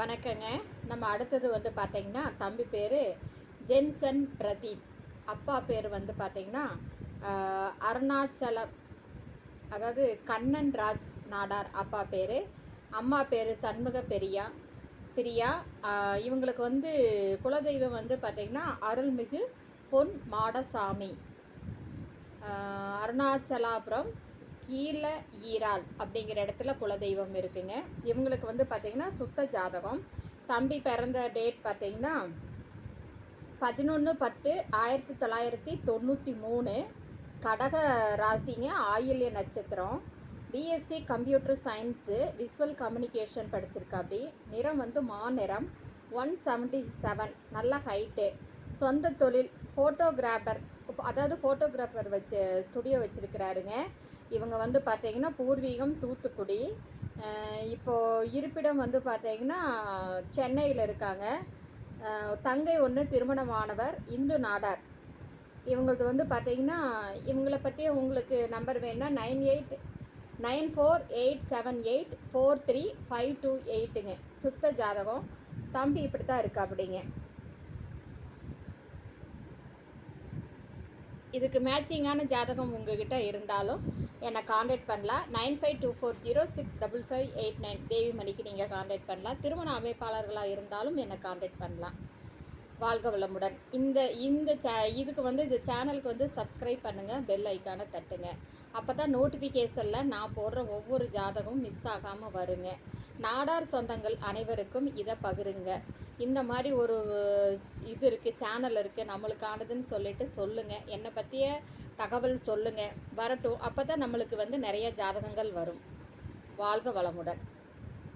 வணக்கங்க. நம்ம அடுத்தது வந்து பார்த்தீங்கன்னா தம்பி பேர் ஜென்சன் பிரதீப். அப்பா பேர் வந்து பார்த்தீங்கன்னா அருணாச்சலம் அதாவது கண்ணன் ராஜ் நாடார் அப்பா பேர். அம்மா பேர் சண்முக பெரியா பிரியா. இவங்களுக்கு வந்து குலதெய்வம் வந்து பார்த்தீங்கன்னா அருள்மிகு பொன் மாடசாமி. அருணாச்சலாபுரம் கீழ ஈரால் அப்படிங்கிற இடத்துல குலதெய்வம் இருக்குங்க. இவங்களுக்கு வந்து பார்த்தீங்கன்னா சுத்த ஜாதகம். தம்பி பிறந்த டேட் பார்த்தீங்கன்னா பதினொன்று பத்து ஆயிரத்தி தொள்ளாயிரத்தி தொண்ணூற்றி மூணு. கடக ராசிங்க ஆயில்ய நட்சத்திரம். BSc computer science visual communication படிச்சிருக்காப்படி நிறம் வந்து மாநிறம். ஒன் செவன்ட்டி செவன் நல்ல ஹைட்டு சொந்த தொழில் ஃபோட்டோகிராஃபர் அதாவது ஃபோட்டோகிராஃபர் வச்சு ஸ்டுடியோ வச்சுருக்கிறாருங்க. இவங்க வந்து பார்த்தீங்கன்னா பூர்வீகம் தூத்துக்குடி. இப்போது இருப்பிடம் வந்து பார்த்தீங்கன்னா சென்னையில் இருக்காங்க. தங்கை ஒன்று திருமணமானவர் இந்து நாடார். இவங்களது வந்து பார்த்தீங்கன்னா இவங்களை பற்றி உங்களுக்கு நம்பர் வேணுன்னா nine eight nine four eight seven eight four three five two எயிட்டுங்க சுத்த ஜாதகம். தம்பி இப்படி தான் இருக்கா அப்படிங்க. இதுக்கு மேட்சிங்கான ஜாதகம் உங்ககிட்ட இருந்தாலும் என்னை காண்டாக்ட் பண்ணலாம். Nine five two four zero six double five eight nine Devi மணிக்கு நீங்கள் காண்டாக்ட் பண்ணலாம். திருமண அமைப்பாளர்களாக இருந்தாலும் என்னை காண்டாக்ட் பண்ணலாம். வாழ்க வளமுடன். இந்த இந்த சே இதுக்கு வந்து இந்த சேனலுக்கு வந்து சப்ஸ்கிரைப் பண்ணுங்கள் பெல் ஐக்கானை தட்டுங்க. அப்போ தான் நோட்டிஃபிகேஷனில் நான் போடுற ஒவ்வொரு ஜாதகமும் மிஸ் ஆகாமல் வருங்க. நாடார் சொந்தங்கள் அனைவருக்கும் இதை பகிருங்க. இந்த மாதிரி ஒரு இருக்குது சேனல் இருக்குது நம்மளுக்கானதுன்னு சொல்லிட்டு சொல்லுங்கள் என்னை பற்றிய தகவல் சொல்லுங்கள் வரட்டும். அப்போ தான் நம்மளுக்கு வந்து நிறைய ஜாதகங்கள் வரும். வாழ்க வளமுடன்.